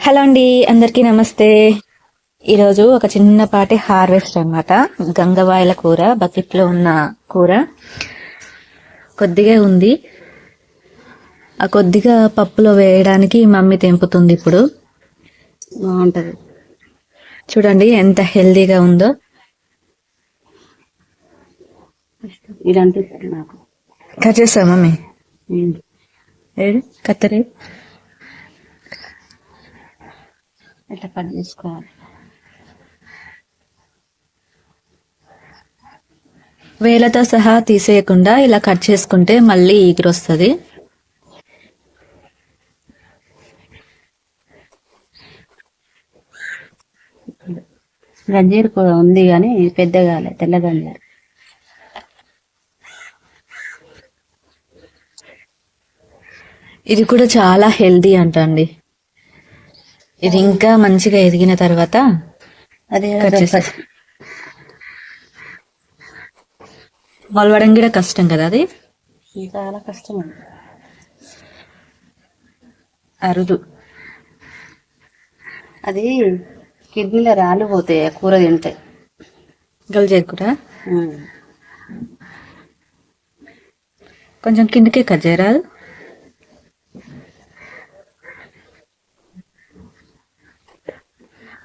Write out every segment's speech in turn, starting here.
Hello అండి అందరికీ నమస్తే. ఈరోజు ఒక చిన్నపాటి హార్వెస్ట్ అన్నమాట. గంగవాయల కూర బకెట్లో ఉన్న కూర. కొద్దిగా ఉంది. ఆ కొద్దిగా పప్పులో వేయడానికి మమ్మీ తెంపుతుంది ఇప్పుడు. బాగుంటది. చూడండి ఎంత హెల్దీగా ఉందో. ఇది అనిపిస్తుంది నాకు. కట్ చేస్తా మమ్మీ? కత్తరి. ఇట్లా కట్ చేసుకోవాలి వేలతో సహా తీసేయకుండా ఇలా కట్ చేసుకుంటే మళ్ళీ ఈగురు వస్తుంది గంజీరు కూడా ఉంది కానీ పెద్దగా తెల్ల గంజీరు ఇది కూడా చాలా హెల్దీ అంట అండి ఇది ఇంకా మంచిగా ఎదిగిన తర్వాత. మొలవడం కూడా కష్టం కదా అది? చాలా కష్టం అండి. అరుదు. అది కిడ్నీలో రాళ్ళు పోతాయి ఆ కూర తింటే. గల్జేరు కూడా ఉమ్. కొంచెం కిందకే కట్ చేయరాదు?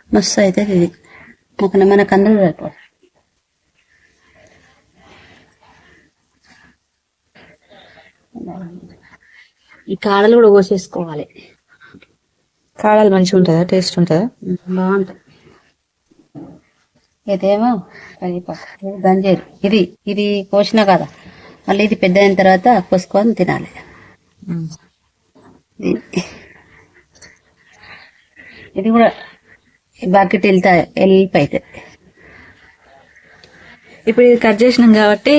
మస్తు అయితే ఇది. ఒక మనకు అందరూ సరిపోదు ఈ కాడలు కూడా కోసేసుకోవాలి. కాడాలు మంచిగా ఉంటుందా? టేస్ట్ ఉంటుందా? బాగుంటాయి. ఇదేమో కరివేపాకు గంజేరు. ఇది ఇది కోసినా కదా. మళ్ళీ ఇది పెద్ద అయిన తర్వాత కోసుకొని తినాలి. ఇది. ఇది బకెట్ వెళ్తా వెళ్ళిపోతుంది ఇప్పుడు ఇది కట్ చేసినాం కాబట్టి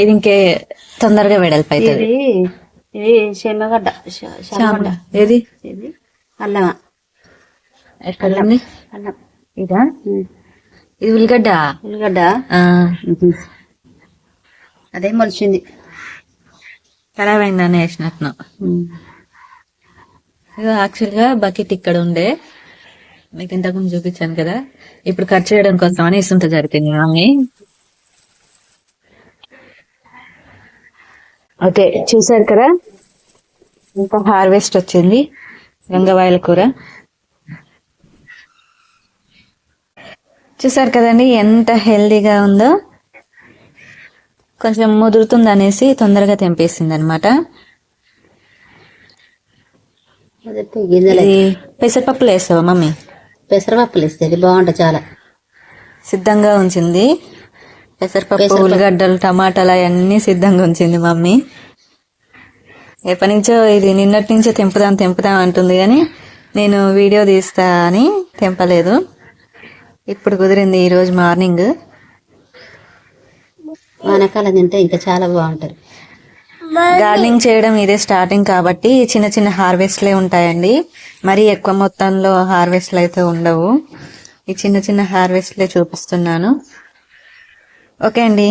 ఇది ఇంకే తొందరగా వెడల్పు అవుతుంది ఇది శనగడ్డ ఏది? ఇది అల్లమా. ఎక్కడ అల్లం ఇదా. ఇది ఉల్లిగడ్డ? ఉల్లిగడ్డ. అదే మొలిచింది. ఖరాబ్ అయిందని వేసినట్టు యాక్చువల్గా బకెట్ ఇక్కడ ఉండే. మీకు ఇంతకుముందు చూపించాను కదా. ఇప్పుడు కట్ చేయడం కోసం అని ఇస్తుంటే జరిపింది మమ్మీ ఓకే చూసారు కదా? ఇంకా హార్వెస్ట్ వచ్చింది గంగవాయల కూర. చూసారు కదండి ఎంత హెల్దీగా ఉందో? కొంచెం ముదురుతుంది అనేసి తొందరగా తెంపేసింది అనమాట పెసరపప్పులు వేస్తావా మమ్మీ? పెసరపప్పులు ఇస్తుంది బాగుంటుంది చాలా. సిద్ధంగా ఉంచింది. పెసరపప్పు. ఉల్లిగడ్డలు టమాటాలు అవన్నీ సిద్ధంగా ఉంచింది మమ్మీ. ఎప్పటి నుంచో ఇది నిన్నటి నుంచో తెంపుదాం తెంపుదాం అంటుంది కానీ నేను వీడియో తీస్తా అని తెంపలేదు. ఇప్పుడు కుదిరింది ఈ రోజు మార్నింగ్. వానకాలం తింటే ఇంకా చాలా బాగుంటుంది. గార్డెనింగ్ చేయడం ఇదే స్టార్టింగ్ కాబట్టి చిన్న చిన్న హార్వెస్ట్లే ఉంటాయండి. మరి ఎక్కువ మొత్తంలో హార్వెస్ట్లు అయితే ఉండవు. ఈ చిన్న చిన్న హార్వెస్ట్లే చూపిస్తున్నాను. ఓకే అండి.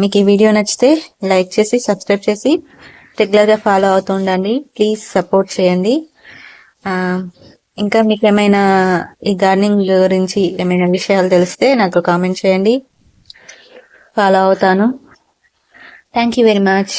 మీకు ఈ వీడియో నచ్చితే లైక్ చేసి సబ్స్క్రైబ్ చేసి రెగ్యులర్గా ఫాలో అవుతూ ఉండండి. ప్లీజ్ సపోర్ట్ చేయండి. ఇంకా మీకు ఏమైనా ఈ గార్డెనింగ్ గురించి ఏమైనా విషయాలు తెలిస్తే నాకు కామెంట్ చేయండి. ఫాలో అవుతాను. Thank you very much.